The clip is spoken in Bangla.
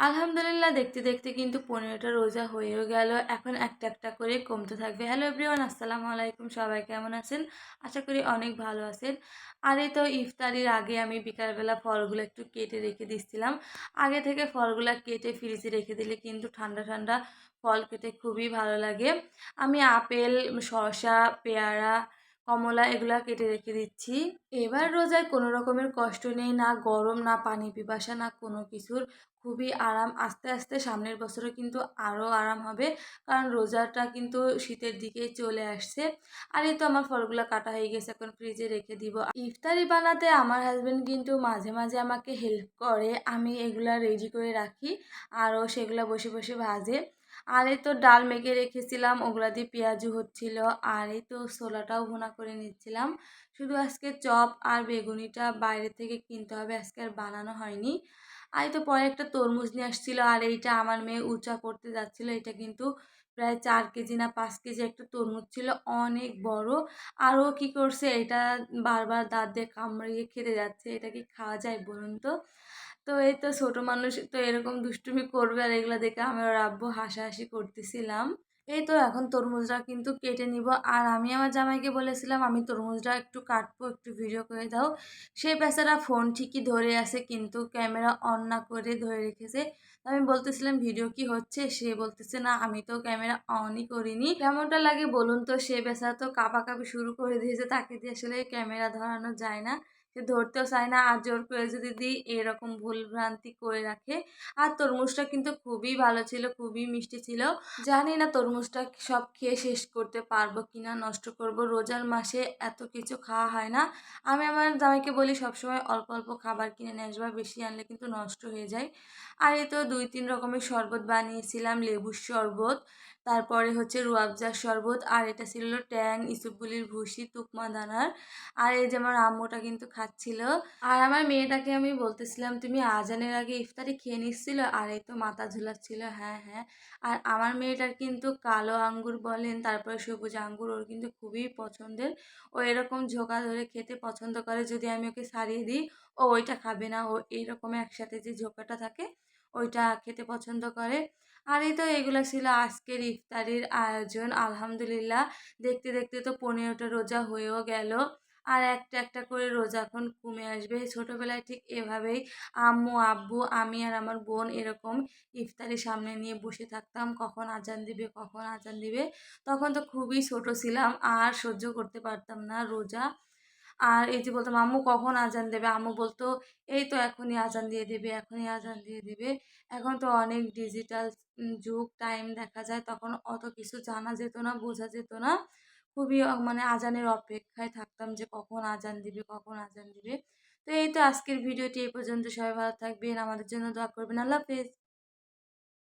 আলহামদুলিল্লাহ, দেখতে দেখতে কিন্তু পনেরোটা রোজা হয়েও গেল। এখন একটা একটা করে কমতে থাকবে। হ্যালো এভরিওয়ান আসসালামু আলাইকুম। সবাই কেমন আছেন? আশা করি অনেক ভালো আছেন। আর তো ইফতারির আগে আমি বিকালবেলা ফলগুলো একটু কেটে রেখে দিচ্ছিলাম। আগে থেকে ফলগুলো কেটে ফ্রিজে রেখে দিলে কিন্তু ঠান্ডা ঠান্ডা ফল খেতে খুবই ভালো লাগে। আমি আপেল, শসা, পেয়ারা কমলা এগুলা কেটে রেখে দিচ্ছি। এবার রোজায় কোনো রকমের কষ্ট নেই, না গরম, না পানি পিপাসা, না কোনো কিছুর। খুবই আরাম, আস্তে আস্তে সামনের বছরে কিন্তু আরও আরাম হবে, কারণ রোজাটা কিন্তু শীতের দিকে চলে আসছে। আর এই তো আমার ফলগুলো কাটা হয়ে গেছে, এখন ফ্রিজে রেখে দিব। ইফতারি বানাতে আমার হাজব্যান্ড কিন্তু মাঝে মাঝে আমাকে হেল্প করে, আমি এগুলা রেডি করে রাখি, আরও সেগুলো বসে বসে ভাজে। আর এই তো ডাল মেখে রেখেছিলাম, ওগুলা দিয়ে পেঁয়াজু হচ্ছিল, আর এই তো ছোলাটাও ভুনা করে নিচ্ছিলাম। শুধু আজকে চপ আর বেগুনিটা বাইরে থেকে কিনতে হবে, আজকে আর বানানো হয়নি। আর তো পরে একটা তরমুজ নিয়ে আসছিল, আর এইটা আমার মেয়ে উঁচা করতে যাচ্ছিল, এটা কিন্তু প্রায় চার কেজি না পাঁচ কেজি একটা তরমুজ ছিল, অনেক বড়। আর ও কী করছে, এটা বারবার দাঁত দিয়ে কামড়িয়ে খেতে যাচ্ছে, এটা কি খাওয়া যায় বলুন তো? তো এই তো ছোটো মানুষ, তো এরকম দুষ্টুমি করবে আর এগুলো দেখে আমি ওর আব্বু হাসাহাসি করতেছিলাম। এই তো এখন তরমুজটা কিন্তু কেটে নিব। আর আমি আমার জামাইকে বলেছিলাম, আমি তরমুজটা একটু কাটবো, একটু ভিডিও করে দাও। সেই বেচারা ফোন ঠিকই ধরে আছে, কিন্তু ক্যামেরা অন না করে ধরে রেখেছে। আমি বলতেছিলাম, ভিডিও কি হচ্ছে? সে বলতেছে, না, আমি তো ক্যামেরা অনই করিনি। কেমনটা লাগে বলুন তো, সে বেচারা তো কাঁপাকাঁপি শুরু করে দিয়েছে, তাকে দিয়ে আসলে ক্যামেরা ধরানো যায় না। ধরতেও চায় না, আর জোর করে যদি দিই, এরকম ভুলভ্রান্তি করে রাখে। আর তরমুজটা কিন্তু খুবই ভালো ছিল, খুবই মিষ্টি ছিল। জানি না তরমুজটা সব খেয়ে শেষ করতে পারব কিনা, নষ্ট করব। রোজার মাসে এত কিছু খাওয়া হয় না। আমি আমার জামাইকে বলি, সবসময় অল্প অল্প খাবার কিনে নিয়ে আসবা, বেশি আনলে কিন্তু নষ্ট হয়ে যায়। আর এই তো দুই তিন রকমের শরবত বানিয়েছিলাম, লেবুর শরবত, তারপরে হচ্ছে রুয়াবজার শরবত, আর এটা ছিল ট্যাং, ইসুপগুলির ভুসি, তুকমা দানার। আর এই যে আমার আম্মুটা কিন্তু খাচ্ছিল আর আমার মেয়েটাকে আমি বলতেছিলাম, তুমি আজানের আগে ইফতারি খেয়ে নিচ্ছিল? আর এই তো মাথা ঝুলাচ্ছিল হ্যাঁ হ্যাঁ। আর আমার মেয়েটার কিন্তু কালো আঙ্গুর বলেন, তারপরে সবুজ আঙ্গুর, ওর কিন্তু খুবই পছন্দের। ও এরকম ঝোঁকা ধরে খেতে পছন্দ করে, যদি আমি ওকে সারিয়ে দিই, ও ওইটা খাবে না। ও এইরকম একসাথে যে ঝোঁকাটা থাকে, ওইটা খেতে পছন্দ করে। আর এই তো এগুলো ছিল আজকের ইফতারির আয়োজন। আলহামদুলিল্লাহ, দেখতে দেখতে তো পনেরোটা রোজা হয়েও গেল। আর একটা একটা করে রোজা এখন কমে আসবে। ছোটোবেলায় ঠিক এভাবেই আম্মু, আব্বু, আমি আর আমার বোন এরকম ইফতারি সামনে নিয়ে বসে থাকতাম। কখন আজান দিবে, কখন আজান দিবে। তখন তো খুবই ছোট ছিলাম, আর সহ্য করতে পারতাম না রোজা। আর এই যে বলতাম, আম্মু, কখন আজান দেবে? আম্মু বলতো, এই তো এখনই আজান দিয়ে দেবে, এখনই আজান দিয়ে দেবে। এখন তো অনেক ডিজিটাল যুগ টাইম দেখা যায়, তখন অত কিছু জানা যেত না, বোঝা যেত না। খুবই মানে আজানের অপেক্ষায় থাকতাম যে কখন আজান দিবে, কখন আজান দিবে। তো এই তো আজকের ভিডিওটি এই পর্যন্ত। সবাই ভালো থাকবেন। আমাদের জন্য দোয়া করবেন। আল্লাহ হাফেজ।